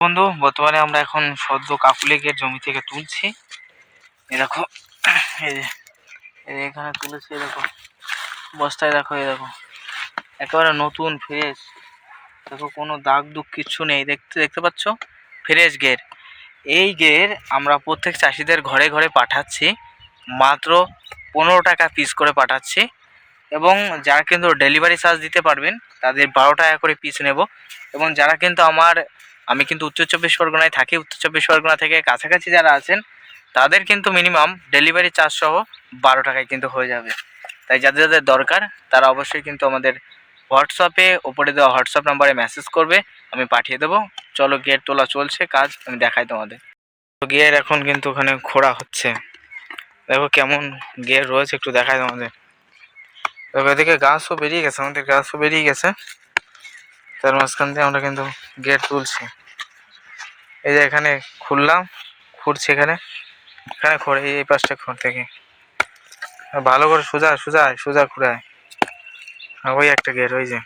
বন্ধু, বর্তমানে আমরা এখন সদ্য কাকুলিকের জমি থেকে তুলছি। এই দেখো এখানে তুলেছি, এই দেখো, বস্তায় দেখো, এই দেখো। একেবারে নতুন ফ্রেশ দেখো, কোনো দাগ দুগ কিচ্ছু নেই। দেখতে দেখতে পাচ্ছ? ফ্রেশ গের এই গের আমরা প্রত্যেক চাষিদের ঘরে ঘরে পাঠাচ্ছি। মাত্র পনেরো টাকা পিস করে পাঠাচ্ছি। এবং যারা কিন্তু ডেলিভারি চার্জ দিতে পারবেন, তাদের বারো টাকা করে পিস নেব। এবং যারা কিন্তু আমার আমি কিন্তু উত্তর চব্বিশ পরগনায় থাকি। উত্তর চব্বিশ পরগনা থেকে কাছাকাছি যারা আছেন, তাদের কিন্তু মিনিমাম ডেলিভারি চার্জ সহ বারো টাকায় কিন্তু হয়ে যাবে। তাই যাদের যাদের দরকার, তারা অবশ্যই কিন্তু আমাদের হোয়াটসঅ্যাপে ওপরে দেওয়া হোয়াটসঅ্যাপ নাম্বারে মেসেজ করবে, আমি পাঠিয়ে দেবো। চলো গিয়ার তোলা চলছে, কাজ আমি দেখাই তোমাদের। তো গিয়ার এখন কিন্তু ওখানে খোঁড়া হচ্ছে। দেখো কেমন গিয়ার রয়েছে, একটু দেখাই তোমাদের। দেখো এদিকে গাছও বেরিয়ে গেছে, আমাদের গাছও বেরিয়ে গেছে। তার মাঝখান দিয়ে আমরা কিন্তু গেট তুলছি। এই যে এখানে খুললাম, খুঁড়ছি এখানে। এখানে খোঁড়ে, এই এই পাশটা খোঁড় থেকে ভালো করে সোজা সোজা সোজা খুঁড়ায় ওই একটা গেট, ওই যে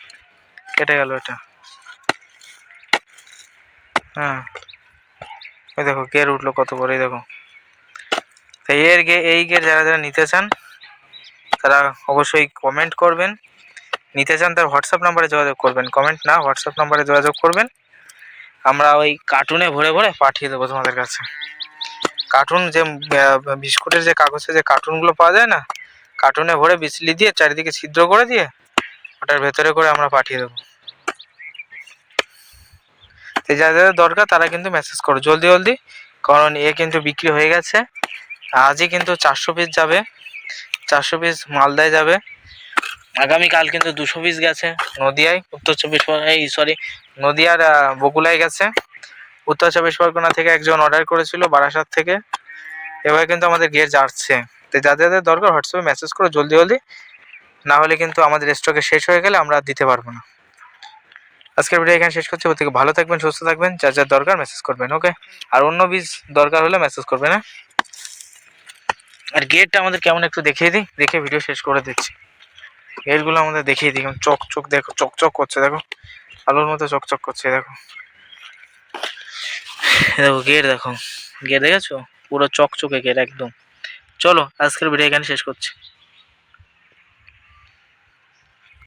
কেটে গেল এটা। হ্যাঁ। ওই দেখো গের উঠল কত বড়, এই দেখো। তো এর গে এই গেট যারা যারা নিতে চান, তারা অবশ্যই কমেন্ট করবেন। নিতে চান তার হোয়াটসঅ্যাপ নাম্বারে যোগাযোগ করবেন। কমেন্ট না, হোয়াটসঅ্যাপ নাম্বারে যোগাযোগ করবেন। আমরা ওই কার্টুনে ভরে ভরে পাঠিয়ে দেবো তোমাদের কাছে। কার্টুন যে বিস্কুটের যে কাগজে যে কার্টুনগুলো পাওয়া যায় না, কার্টুনে ভরে বিচলি দিয়ে চারিদিকে ছিদ্র করে দিয়ে ওটার ভেতরে করে আমরা পাঠিয়ে দেবো। তো যাদের দরকার তারা কিন্তু মেসেজ করো। জলদি জলদি। কারণ এ কিন্তু বিক্রি হয়ে গেছে। আজই কিন্তু চারশো পিস যাবে। চারশো পিস মালদায় যাবে। আগামীকাল কিন্তু দুশো পিস গেছে নদিয়ায়, উত্তর চব্বিশ পরগনা, এই সরি নদিয়ার বকুলায় গেছে। উত্তর চব্বিশ পরগনা থেকে একজন অর্ডার করেছিল বারাসাত থেকে। এবার কিন্তু আমাদের গিয়ে যাচ্ছে। তো যাদের যাদের দরকার হোয়াটসঅ্যাপে মেসেজ করো জলদি জলদি। না হলে কিন্তু আমাদের স্টকে শেষ হয়ে গেলে আমরা দিতে পারব না। আজকের ভিডিও এখানে শেষ করছি। থেকে ভালো থাকবেন, সুস্থ থাকবেন। যার যার দরকার মেসেজ করবেন ওকে আর অন্য বীজ দরকার হলে মেসেজ করবেন হ্যাঁ? আর গেটটা আমাদের কেমন একটু দেখিয়ে দিই। দেখে ভিডিও শেষ করে দিচ্ছি। গেটগুলো আমাদের দেখিয়ে দিই। চক চক দেখো চকচক চক করছে, দেখো। আলোর মতো চকচক করছে দেখো। দেখো গেট দেখো। গেট দেখেছ? পুরো চকচকে গেট, একদম। চলো, আজকের ভিডিও এখানে শেষ করছি।